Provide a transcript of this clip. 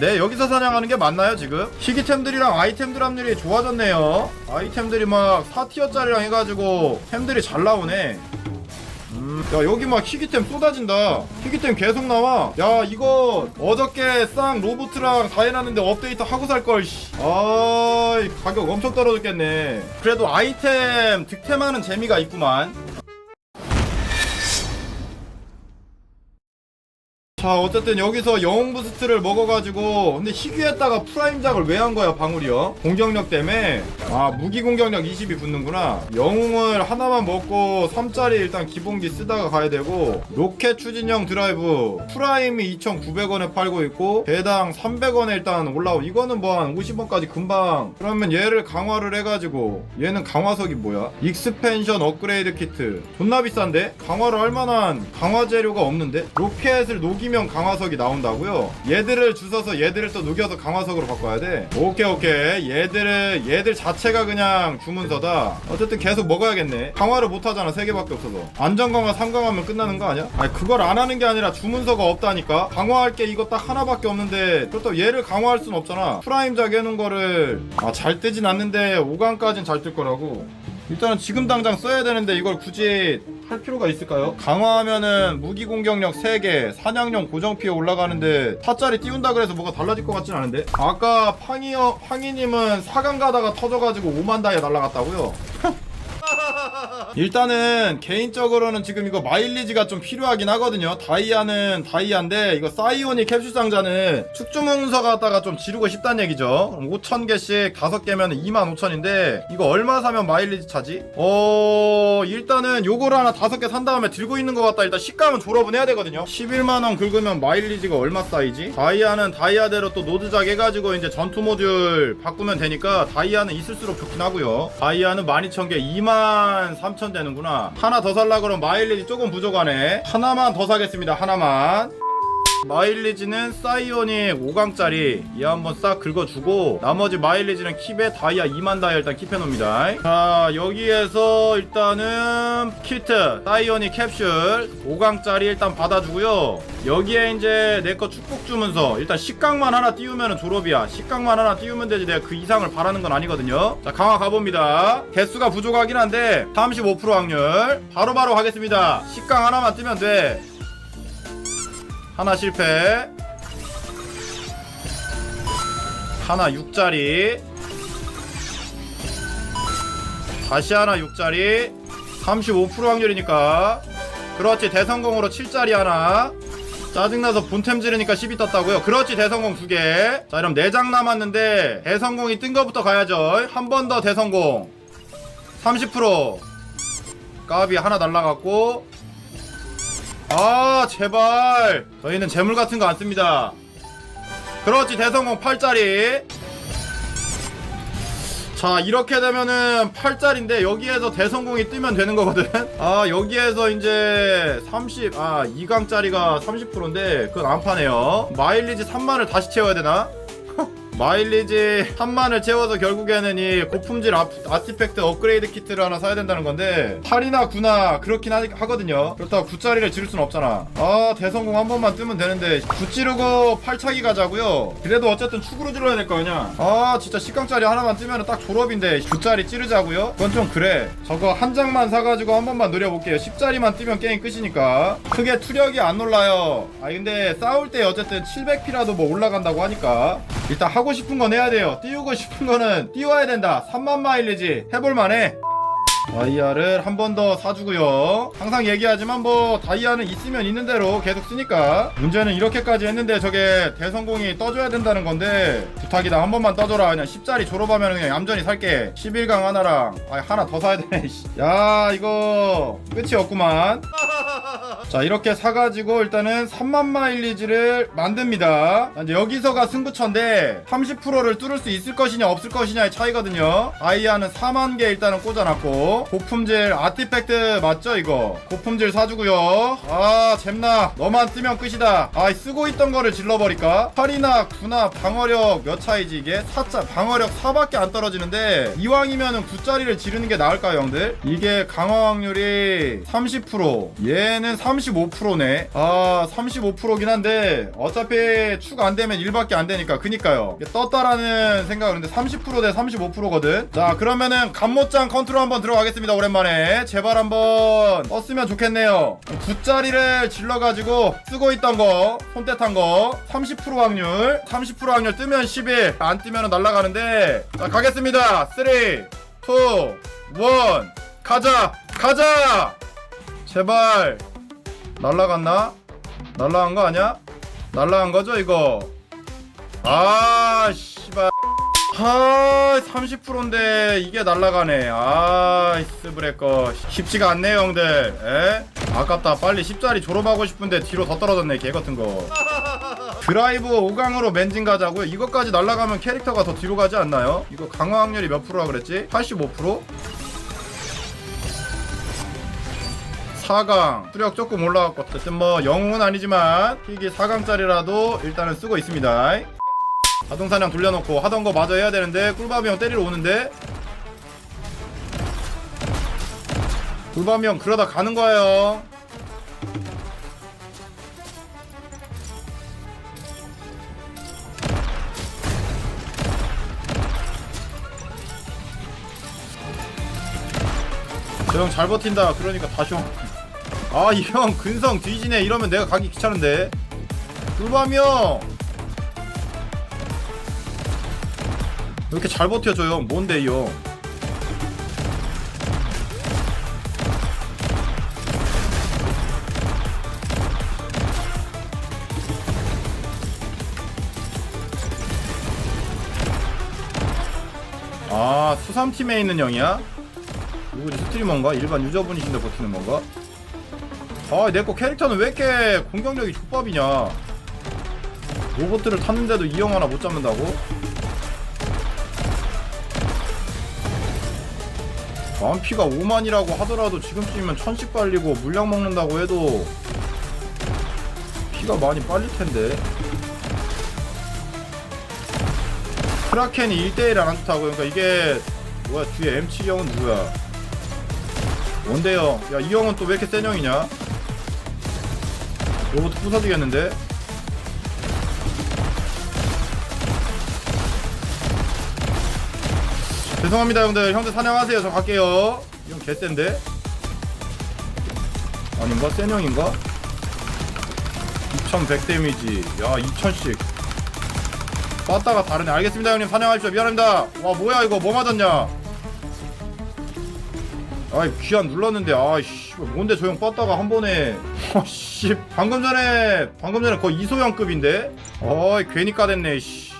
네 여기서 사냥하는 게 맞나요 지금? 희귀템들이랑 아이템들 합률이 좋아졌네요. 아이템들이 막 4티어짜리랑 해가지고 템들이 잘 나오네. 음, 야 여기 막 희귀템 쏟아진다. 희귀템 계속 나와. 야 이거 어저께 쌍 로보트랑 다 해놨는데 업데이트 하고 살걸 아 가격 엄청 떨어졌겠네. 그래도 아이템 득템하는 재미가 있구만 자 어쨌든 여기서 영웅 부스트를 먹어가지고 근데 희귀했다가 프라임작을 왜 한 거야 방울이요? 공격력 때문에 아 무기 공격력 20이 붙는구나 영웅을 하나만 먹고 3짜리 일단 기본기 쓰다가 가야 되고 로켓 추진형 드라이브 프라임이 2,900원에 팔고 있고 배당 300원에 일단 올라오 이거는 뭐 한 50원까지 금방 그러면 얘를 강화를 해가지고 얘는 강화석이 뭐야? 익스펜션 업그레이드 키트 존나 비싼데? 강화를 할 만한 강화 재료가 없는데? 로켓을 녹이면 강화석이 나온다고요? 얘들을 주워서 얘들을 또 녹여서 강화석으로 바꿔야 돼? 오케이 오케이. 얘들을 얘들 자체가 그냥 주문서다. 어쨌든 계속 먹어야겠네. 강화를 못 하잖아 3개밖에 없어서. 안전 강화 3강 하면 끝나는 거 아니야? 아니 그걸 안 하는 게 아니라 주문서가 없다니까? 강화할 게 이거 딱 하나밖에 없는데 그렇다고 얘를 강화할 순 없잖아. 프라임작 해놓은 거를 아잘 뜨진 않는데 5강까진 잘 뜰 거라고. 일단은 지금 당장 써야 되는데 이걸 굳이 할 필요가 있을까요? 강화하면은 무기 공격력 3개, 사냥용 고정 피해 올라가는데 4짜리 띄운다 그래서 뭐가 달라질 것 같진 않은데 아까 팡이어, 팡이님은 4강 가다가 터져가지고 5만 다이아 날라갔다고요? 일단은 개인적으로는 지금 이거 마일리지가 좀 필요하긴 하거든요. 다이아는 다이아인데 이거 사이오닉 캡슐 상자는 축주문서 갖다가 좀 지르고 싶다는 얘기죠. 5천개씩 5개면 25,000인데 이거 얼마 사면 마일리지 차지? 어... 일단은 요거를 하나 5개 산 다음에 들고 있는 것 같다. 일단 식감은 졸업은 해야 되거든요. 11만원 긁으면 마일리지가 얼마 쌓이지? 다이아는 다이아대로 또 노드작 해가지고 이제 전투 모듈 바꾸면 되니까 다이아는 있을수록 좋긴 하고요. 다이아는 12,000개 2만 3천 되는구나. 하나 더 살라 그러면 마일리지 조금 부족하네. 하나만 더 사겠습니다. 하나만 마일리지는 사이오닉 5강짜리. 얘 한번 싹 긁어주고 나머지 마일리지는 킵에 다이아 2만 다이아 일단 킵해놓습니다. 자 여기에서 일단은 키트 사이오닉 캡슐 5강짜리 일단 받아주고요. 여기에 이제 내 거 축복 주문서 일단 식강만 하나 띄우면 졸업이야. 식강만 하나 띄우면 되지 내가 그 이상을 바라는 건 아니거든요. 자 강화 가봅니다. 개수가 부족하긴 한데 35% 확률. 바로바로 가겠습니다. 식강 하나만 뜨면 돼 하나 실패. 하나 6짜리. 다시 하나 6짜리. 35% 확률이니까. 그렇지 대성공으로 7짜리 하나. 짜증나서 본템 지르니까 12 떴다고요? 그렇지 대성공 2개. 자 그럼 4장 남았는데 대성공이 뜬 거부터 가야죠. 한 번 더 대성공. 30% 까비 하나 날라갔고 아 제발. 저희는 재물 같은 거 안 씁니다. 그렇지 대성공. 8짜리. 자 이렇게 되면은 8짜리인데 여기에서 대성공이 뜨면 되는 거거든? 아 여기에서 이제 30아 2강짜리가 30%인데 그건 안 파네요. 마일리지 3만을 다시 채워야 되나? 마일리지 3만을 채워서 결국에는 이 고품질 아, 아티팩트 업그레이드 키트를 하나 사야 된다는 건데 8이나 9나 그렇긴 하, 하거든요. 그렇다고 9짜리를 지를 순 없잖아. 아 대성공 한 번만 뜨면 되는데 9 찌르고 8차기 가자고요. 그래도 어쨌든 축으로 질러야 될 거 아니야. 아 진짜 10강짜리 하나만 뜨면 딱 졸업인데 9짜리 찌르자고요? 그건 좀 그래. 저거 한 장만 사가지고 한 번만 노려볼게요. 10짜리만 뜨면 게임 끝이니까. 크게 투력이 안 올라요. 아 근데 싸울 때 어쨌든 700피라도 뭐 올라간다고 하니까. 일단 하고 싶은 건 해야 돼요. 띄우고 싶은 거는 띄워야 된다. 3만 마일리지. 해볼만해. 다이아를 한 번 더 사주고요. 항상 얘기하지만 뭐 다이아는 있으면 있는 대로 계속 쓰니까. 문제는 이렇게까지 했는데 저게 대성공이 떠줘야 된다는 건데 부탁이다. 한 번만 떠줘라. 그냥 10짜리 졸업하면 그냥 얌전히 살게. 11강 하나랑. 아 하나 더 사야 되네 씨. 야 이거 끝이 없구만 자 이렇게 사가지고 일단은 3만 마일리지를 만듭니다. 자, 이제 여기서가 승부처인데 30%를 뚫을 수 있을 것이냐 없을 것이냐의 차이거든요. 아이아는 4만 개 일단은 꽂아놨고 고품질 아티팩트 맞죠 이거? 고품질 사주고요. 아 잼나 너만 뜨면 끝이다. 아 쓰고 있던 거를 질러버릴까? 8이나 9나 방어력 몇 차이지 이게? 4짜 방어력 4밖에 안 떨어지는데 이왕이면은 9짜리를 지르는 게 나을까요 형들? 이게 강화 확률이 30% 얘는 35%네. 아 35%긴 한데 어차피 축 안되면 1밖에 안되니까. 그니까요. 떴다라는 생각은 근데 30%대 35%거든. 자 그러면은 감모짱 컨트롤 한번 들어가겠습니다 오랜만에. 제발 한번 떴으면 좋겠네요. 9짜리를 질러가지고 쓰고 있던 거 손때 탄거 30% 확률 30% 확률 뜨면 11안 뜨면 날아가는데. 자 가겠습니다. 3 2 1 가자! 가자! 제발 날라갔나? 날라간 거 아니야? 날라간 거죠 이거? 아 씨발 아 30%인데 이게 날라가네 아 스브레거 쉽지가 않네요 형들 에? 아깝다 빨리 10짜리 졸업하고 싶은데 뒤로 더 떨어졌네 개 같은 거 드라이브 5강으로 맨진 가자고요 이것까지 날라가면 캐릭터가 더 뒤로 가지 않나요? 이거 강화 확률이 몇 프로라 그랬지? 85%? 4강 수력 조금 올라갔고 어쨌든 뭐 영웅은 아니지만 픽이 4강짜리라도 일단은 쓰고 있습니다. 자동사냥 돌려놓고 하던 거 마저 해야 되는데 꿀밤이 형 때리러 오는데? 꿀밤이 형 그러다 가는 거예요. 저형잘 버틴다. 그러니까 다시 형 아 이 형 근성 뒤지네 이러면 내가 가기 귀찮은데 꿀밤이 형 왜 이렇게 잘 버텨줘 형 뭔데 이 형? 아 수삼팀에 있는 형이야? 누구지 스트리머인가? 일반 유저분이신데 버티는 건가? 아 내 거 캐릭터는 왜 이렇게 공격력이 족밥이냐? 로봇들을 탔는데도 이형 하나 못 잡는다고? 만피가 5만이라고 하더라도 지금쯤이면 천씩 빨리고 물량 먹는다고 해도 피가 많이 빨릴 텐데. 크라켄이 1대1 안 좋다고 그러니까 이게 뭐야 뒤에 M7 형은 누구야? 원대형? 야 이 형은 또 왜 이렇게 센 형이냐 로봇 부서지겠는데? 죄송합니다 형들. 형들 사냥하세요. 저 갈게요. 이형 개센데? 아닌가? 센 형인가? 2100 데미지. 야 2000씩. 빠따가 다르네. 알겠습니다 형님. 사냥하십시오. 미안합니다. 와 뭐야 이거? 뭐 맞았냐? 아이 귀한 눌렀는데. 아이씨 뭔데 저 형 빠따가 한 번에 아씨. 방금 전에 방금 전에 거의 이소영급인데? 어이 괜히 까댔네 씨